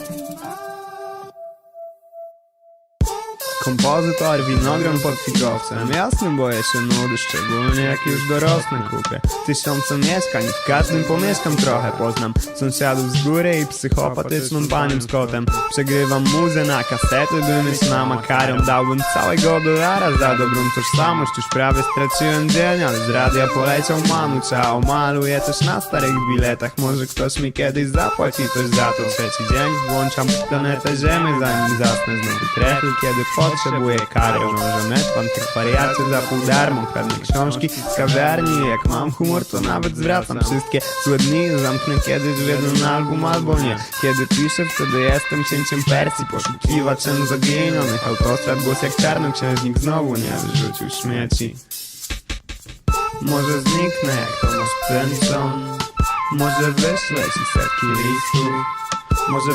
Ay. Kompozytor, winogron pod figowcem. Jasny boję się nudy, szczególnie jak już dorosnę kupię. Tysiące mieszkań, w każdym pomieszkam trochę Poznam sąsiadów z góry i psychopatyczną panią z kotem. Przegrywam muzę na kasety, by mieć na makaron Dałbym całego dolara za dobrą tożsamość. Już prawie straciłem dzień, ale z radia poleciał manu. Ciao, maluję też na starych biletach. Może ktoś mi kiedyś zapłaci coś za to. Trzeci dzień włączam planetę Ziemię Zanim zasnę znowu. Trefy, kiedy potrzebuję kary. Może metw antykwariacie za pół darmo Kradnę książki z kawiarni. Jak mam humor to nawet zwracam Wszystkie złe dni. Zamknę kiedyś w jeden album albo nie. Kiedy piszę wtedy jestem księciem Persji. Poszukiwaczem zaginionych autostrad Głos jak czarnoksiężnik znowu nie wyrzucił śmieci. Może zniknę jak Thomas Pynchon Może wyślę ci setki listów. Może